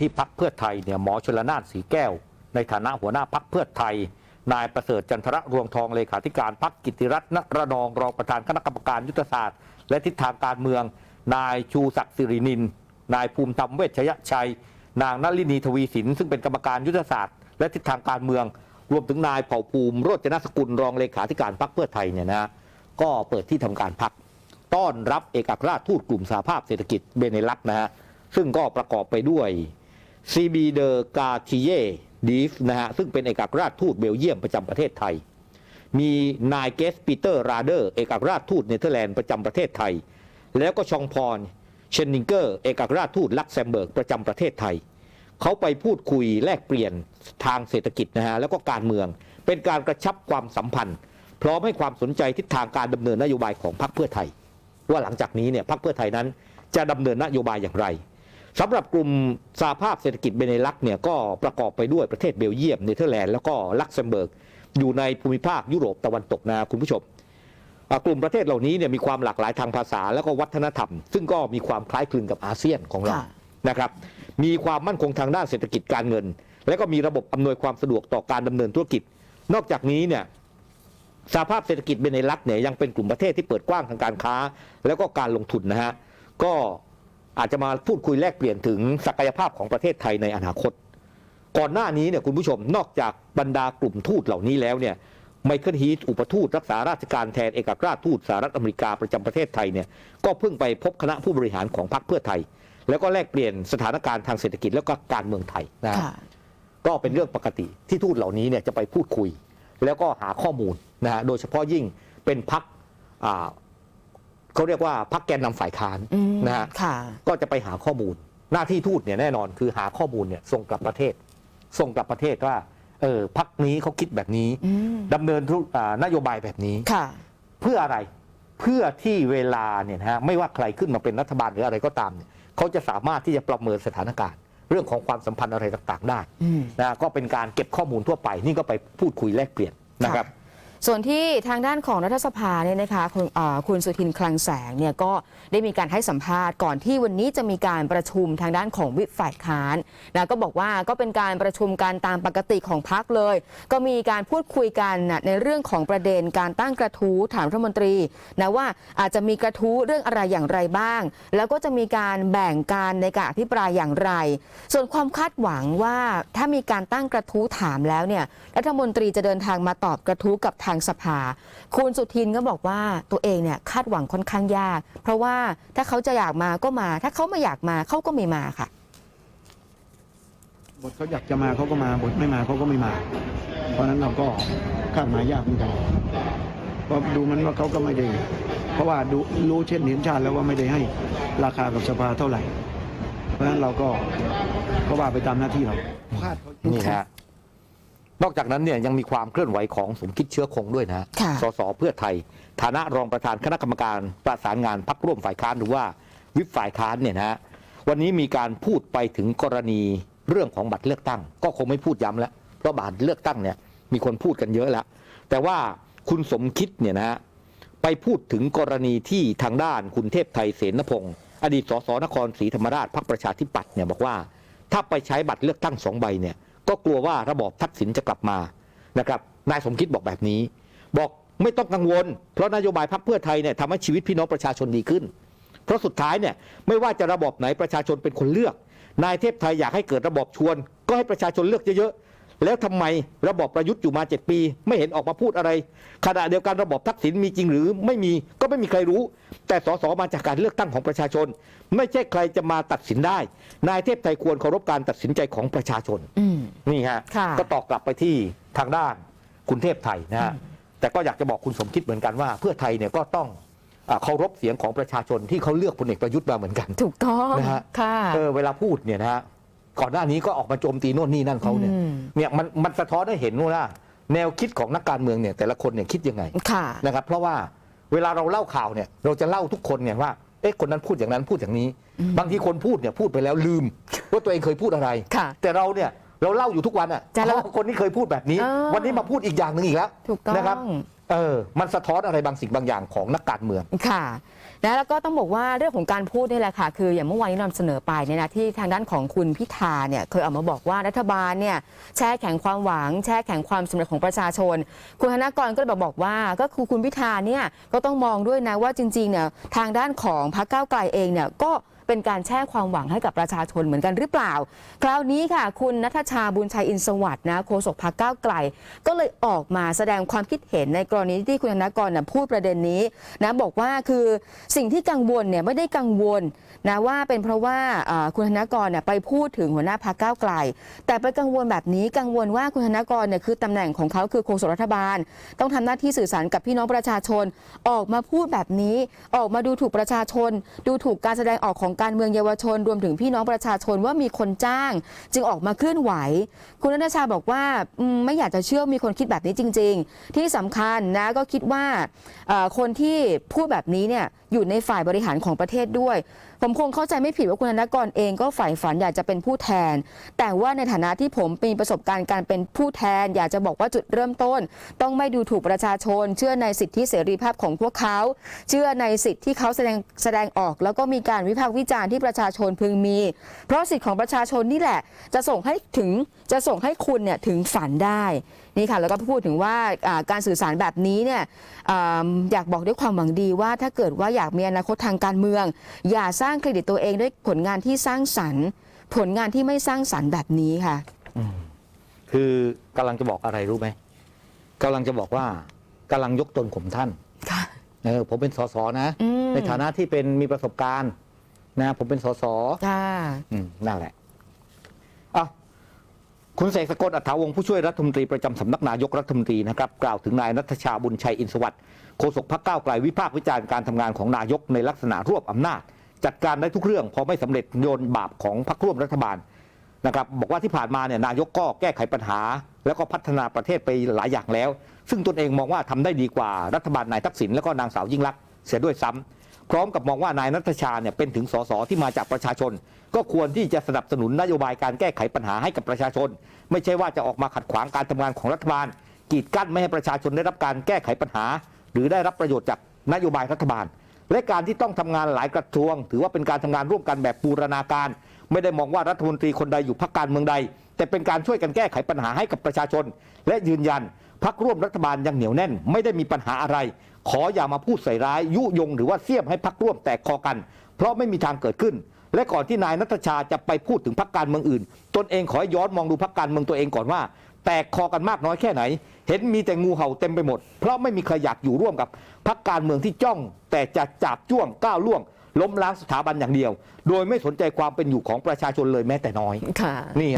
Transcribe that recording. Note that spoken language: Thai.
ที่พักเพื่อไทยเนี่ยหมอชลนานสีแก้ว ในฐานะหัวหน้าพักเพื่อไทย นายประเสริฐจันทระรวงทองเลขาธิการพักกิติรัตน์นระนองรองประธานคณะกรรมการยุทธศาสตร์ และทิศทางการเมือง นายชูศักดิ์สิรินิน นายภูมิธรรมเวชยชัย นางนลินีทวีสินซึ่งเป็นกรรมการยุทธศาสตร์ และทิศทางการเมือง รวมถึงนายเผ่าภูมิโรจนสกุลรองเลขาธิการพักเพื่อไทยเนี่ยนะก็เปิดที่ทำการพักต้อนรับเอกอัครราชทูตกลุ่มสหภาพเศรษฐกิจเบเนลักนะฮะซึ่งก็ประกอบไปด้วย ซีบีเดอร์กาทิเยดีฟนะฮะซึ่งเป็นเอกอัครราชทูตเบลเยียมประจำประเทศไทย มีนายเกสปีเตอร์ราเดอร์เอกอัครราชทูตเนเธอร์แลนด์ประจำประเทศไทย แล้วก็ชองพรเชนนิงเกอร์เอกอัครราชทูตลักเซมเบิร์กประจำประเทศไทยเขาไปพูดคุยแลกเปลี่ยนทางเศรษฐกิจนะฮะแล้วก็การเมือง เป็นการกระชับความสัมพันธ์ พร้อมให้ความสนใจทิศทางการดำเนินนโยบายของพรรคเพื่อไทย ว่าหลังจากนี้เนี่ยพรรคเพื่อไทยนั้นจะดำเนินนโยบายอย่างไร สำหรับกลุ่มสหภาพเศรษฐกิจเบเนลักเนี่ยก็ประกอบไปด้วยประเทศเบลเยียมเนเธอร์แลนด์แล้วก็ลักเซมเบิร์กอยู่ในภูมิภาคยุโรปตะวันตกนะคุณผู้ชมอ่ากลุ่มประเทศเหล่านี้เนี่ยมีความหลากหลายทางภาษาแล้วก็วัฒนธรรม ซึ่งก็มีความคล้ายคลึงกับอาเซียนของเราค่ะนะครับมีความมั่นคงทางด้านเศรษฐกิจการเงิน และก็มีระบบอำนวยความสะดวกต่อการดำเนินธุรกิจ นอกจากนี้เนี่ยสหภาพเศรษฐกิจเบเนลักเนี่ยยังเป็นกลุ่มประเทศที่เปิดกว้างทางการค้า แล้วก็การลงทุนนะฮะก็ อาจจะมาพูดคุยแลกเปลี่ยนถึงศักยภาพของประเทศไทยในอนาคต ก่อนหน้านี้เนี่ยคุณผู้ชมนอกจากบรรดากลุ่มทูตเหล่านี้แล้วเนี่ยไมเคิลฮีทอุปทูตรักษาราชการแทนเอกอัครราชทูตสหรัฐอเมริกาประจำประเทศไทยเนี่ยก็เพิ่งไปพบคณะผู้บริหารของพรรคเพื่อไทย แล้วก็แลกเปลี่ยนสถานการณ์ทางเศรษฐกิจแล้วก็การเมืองไทยนะฮะค่ะก็เป็นเรื่องปกติที่ทูตเหล่านี้เนี่ยจะไปพูดคุย แล้วก็หาข้อมูลนะฮะโดยเฉพาะยิ่งเป็นพัก เขาเรียกว่าพักแกนนำฝ่ายค้านอืมนะฮะค่ะก็จะไปหาข้อมูล หน้าที่ทูตเนี่ยแน่นอนคือหาข้อมูลเนี่ยส่งกลับประเทศ ส่งกลับประเทศว่าเออพักนี้เขาคิดแบบนี้อืมดำเนินธุรอ่านโยบายแบบนี้ค่ะ เพื่ออะไรเพื่อที่เวลาเนี่ยนะฮะไม่ว่าใครขึ้นมาเป็นรัฐบาลหรืออะไรก็ตามเนี่ยเขาจะสามารถที่จะประเมินสถานการณ์ เรื่องของความสัมพันธ์อะไรต่าง ๆ ได้อืมนะก็เป็นการเก็บข้อมูลทั่วไป นี่ก็ไปพูดคุยแลกเปลี่ยนนะครับ ส่วนที่ทางด้านของรัฐสภาเนี่ยนะคะคุณอ่าคุณสุทินคลังแสงเนี่ยก็ได้มีการให้สัมภาษณ์ก่อนที่วันนี้จะมีการประชุมทางด้านของวิปฝ่ายค้านนะก็บอกว่าก็เป็นการประชุมการตามปกติของพักเลย ก็มีการพูดคุยกันนะในเรื่องของประเด็นการตั้งกระทู้ถามรัฐมนตรีนะว่าอาจจะมีกระทู้เรื่องอะไรอย่างไรบ้าง แล้วก็จะมีการแบ่งการในการอภิปรายอย่างไร ส่วนความคาดหวังว่าถ้ามีการตั้งกระทู้ถามแล้วเนี่ยรัฐมนตรีจะเดินทางมาตอบกระทู้กับางสภา คุณสุทินก็บอกว่าตัวเองเนี่ยคาดหวังค่อนข้างยาก เพราะว่าถ้าเขาจะอยากมาก็มา ถ้าเขาไม่อยากมาเขาก็ไม่มาค่ะ บทเขาอยากจะมาเขาก็มาบทไม่มาเขาก็ไม่มา เพราะฉะนั้นเราก็คาดหมายยากเหมือนกันเพราะดูมันว่าเขาก็ไม่ได้เพราะว่าดูรู้เช่นเห็นชาติแล้วว่าไม่ได้ให้ราคากับสภาเท่าไหร่ เพราะฉะนั้นเราก็ก็ว่าไปตามหน้าที่เราคาดเขานี่ฮะ นอกจากนั้นเนี่ยยังมีความเคลื่อนไหวของสมคิดเชื้อคงด้วยนะค่ะ สสเพื่อไทย ฐานะรองประธานคณะกรรมการประสานงานพักร่วมฝ่ายค้านหรือว่าวิปฝ่ายค้านเนี่ยนะฮะวันนี้มีการพูดไปถึงกรณีเรื่องของบัตรเลือกตั้ง ก็คงไม่พูดย้ำแล้วเพราะบัตรเลือกตั้งเนี่ยมีคนพูดกันเยอะแล้ว แต่ว่าคุณสมคิดเนี่ยนะฮะไปพูดถึงกรณีที่ทางด้านคุณเทพไทยเสนพงศ์อดีตสสนครศรีธรรมราชพรรคประชาธิปัตย์เนี่ยบอกว่า ถ้าไปใช้บัตรเลือกตั้งสองใบเนี่ย ก็กลัวว่าระบอบทักษิณจะกลับมานะครับนายสมคิดบอกแบบนี้ บอกไม่ต้องกังวล เพราะนโยบายพรรคเพื่อไทยเนี่ยทำให้ชีวิตพี่น้องประชาชนดีขึ้น เพราะสุดท้ายเนี่ยไม่ว่าจะระบอบไหนประชาชนเป็นคนเลือก นายเทพไทยอยากให้เกิดระบอบชวน ก็ให้ประชาชนเลือกเยอะๆ แล้วทำไมระบอบประยุทธ์อยู่มา 7 ปี ไม่เห็นออกมาพูดอะไร ขณะเดียวกันระบอบทักษิณมีจริงหรือไม่มีก็ไม่มีใครรู้ แต่สสมาจากการเลือกตั้งของประชาชน ไม่ใช่ใครจะมาตัดสินได้ นายเทพไทยควรเคารพการตัดสินใจของประชาชนอืมนี่ฮะค่ะก็ตอบกลับไปที่ทางด้านคุณเทพไทยนะฮะแต่ก็อยากจะบอกคุณสมคิดเหมือนกันว่า เพื่อไทยเนี่ยก็ต้องอ่าเคารพเสียงของประชาชนที่เขาเลือกพลเอกประยุทธ์มาเหมือนกัน ถูกต้องนะฮะค่ะเออเวลาพูดเนี่ยนะฮะ ก่อนหน้านี้ก็ออกมาโจมตีโน่นนี่นั่นเขาเนี่ยอืมเนี่ยมันมันสะท้อนให้เห็นว่าแนวคิดของนักการเมืองเนี่ยแต่ละคนเนี่ยคิดยังไงค่ะนะครับ เพราะว่าเวลาเราเล่าข่าวเนี่ย เราจะเล่าทุกคนเนี่ยว่าเอ๊ะคนนั้นพูดอย่างนั้นพูดอย่างนี้ บางทีคนพูดเนี่ยพูดไปแล้วลืม ว่าตัวเองเคยพูดอะไรค่ะแต่เราเนี่ยเราเล่าอยู่ทุกวันอะจะเล่าอ๋อคนนี้เคยพูดแบบนี้เออวันนี้มาพูดอีกอย่างหนึ่งอีกแล้วถูกต้องนะครับเออมันสะท้อนอะไรบางสิ่งบางอย่างของนักการเมืองค่ะ นะแล้วก็ต้องบอกว่าเรื่องของการพูดนี่แหละค่ะ คืออย่างเมื่อวานนี้นำเสนอไปเนี่ยนะที่ทางด้านของคุณพิธาเนี่ยเคยออกมาบอกว่ารัฐบาลเนี่ยแช่แข็งความหวัง แช่แข็งความสำเร็จของประชาชน คุณธนากรก็เลยบอกบอกว่า ก็คือคุณพิธาเนี่ยก็ต้องมองด้วยนะว่าจริงๆเนี่ยทางด้านของพรรคก้าวไกลเองเนี่ยก็ เป็นการแช่ความหวังให้กับประชาชนเหมือนกันหรือเปล่า คราวนี้ค่ะ คุณนัทชาบุญชัยอินสวัสด์นะโฆษกพรรคก้าวไกล ก็เลยออกมาแสดงความคิดเห็นในกรณีที่คุณธนากรนะพูดประเด็นนี้นะบอกว่าคือสิ่งที่กังวลเนี่ยไม่ได้กังวลนะว่าเป็นเพราะว่าคุณธนากรเนี่ยไปพูดถึงหัวหน้าพรรคก้าวไกล แต่ไปกังวลแบบนี้กังวลว่าคุณธนากรเนี่ยคือตำแหน่งของเขาคือโฆษกรัฐบาล ต้องทำหน้าที่สื่อสารกับพี่น้องประชาชน ออกมาพูดแบบนี้ ออกมาดูถูกประชาชน ดูถูกการแสดงออกของการเมืองเยาวชนรวมถึงพี่น้องประชาชนว่ามีคนจ้าง จึงออกมาเคลื่อนไหว คุณนัทชาบอกว่าไม่อยากจะเชื่อมีคนคิดแบบนี้จริง ๆ ที่สำคัญนะก็คิดว่าคนที่พูดแบบนี้เนี่ยอยู่ในฝ่ายบริหารของประเทศด้วย ผมคงเข้าใจไม่ผิดว่าคุณธนกรเองก็ใฝ่ฝันอยากจะเป็นผู้แทน แต่ว่าในฐานะที่ผมมีประสบการณ์การเป็นผู้แทน อยากจะบอกว่าจุดเริ่มต้น ต้องไม่ดูถูกประชาชน เชื่อในสิทธิเสรีภาพของพวกเขา เชื่อในสิทธิที่เขาแสดงแสดงออก แล้วก็มีการวิพากษ์วิจารณ์ที่ประชาชนพึงมี เพราะสิทธิของประชาชนนี่แหละ จะส่งให้ถึงจะส่งให้คุณเนี่ยถึงฝันได้นี่ค่ะแล้วก็พูดถึงว่าอ่าการสื่อสารแบบนี้เนี่ยอ่าอยากบอกด้วยความหวังดีว่าถ้าเกิดว่าอยากมีอนาคตทางการเมือง อย่าสร้างเครดิตตัวเองด้วยผลงานที่สร้างสรรค์ ผลงานที่ไม่สร้างสรรค์แบบนี้ค่ะคือกำลังจะบอกอะไรรู้ไหมกำลังจะบอกว่ากำลังยกตนข่มท่านค่ะเออผมเป็นสสนะอืมในฐานะที่เป็นมีประสบการณ์ นะผมเป็นสสค่ะอืมนั่นแหละอะคุณเสกสกลอัฐาวงศ์ผู้ช่วยรัฐมนตรีประจำสำนักนายกรัฐมนตรีนะครับกล่าวถึงนายนัทชาบุญชัยอินทร์สวัสดิ์โฆษกพรรคก้าวไกลวิพากษ์วิจารณ์การทำงานของนายกในลักษณะรวบอำนาจ จัดการได้ทุกเรื่องพอไม่สำเร็จโยนบาปของพรรคร่วมรัฐบาลนะครับบอกว่าที่ผ่านมาเนี่ยนายกก็แก้ไขปัญหา แล้วก็พัฒนาประเทศไปหลายอย่างแล้ว ซึ่งตนเองมองว่าทำได้ดีกว่ารัฐบาลนายทักษิณแล้วก็นางสาวยิ่งลักษณ์เสียด้วยซ้ำ พร้อมกับมองว่านายนัทชาเนี่ยเป็นถึงสสที่มาจากประชาชน ก็ควรที่จะสนับสนุนนโยบายการแก้ไขปัญหาให้กับประชาชน ไม่ใช่ว่าจะออกมาขัดขวางการทำงานของรัฐบาล กีดกั้นไม่ให้ประชาชนได้รับการแก้ไขปัญหา หรือได้รับประโยชน์จากนโยบายรัฐบาล และการที่ต้องทำงานหลายกระทรวง ถือว่าเป็นการทำงานร่วมกันแบบบูรณาการ ไม่ได้มองว่ารัฐมนตรีคนใดอยู่พรรคการเมืองใด แต่เป็นการช่วยกันแก้ไขปัญหาให้กับประชาชน และยืนยัน พักร่วมรัฐบาลยังเหนียวแน่น ไม่ได้มีปัญหาอะไร ขออย่ามาพูดใส่ร้าย ยุยงหรือว่าเสียมให้พักร่วมแตกคอกัน เพราะไม่มีทางเกิดขึ้น และก่อนที่นายนัทชาจะไปพูดถึงพักการเมืองอื่น ตนเองขอให้ย้อนมองดูพักการเมืองตัวเองก่อนว่า แตกคอกันมากน้อยแค่ไหน เห็นมีแต่งูเห่าเต็มไปหมด เพราะไม่มีใครอยากอยู่ร่วมกับพักการเมืองที่จ้อง แต่จะจับจ้วงก้าวล่วงล้มล้างสถาบันอย่างเดียว โดยไม่สนใจความเป็นอยู่ของประชาชนเลยแม้แต่น้อย ค่ะ นี่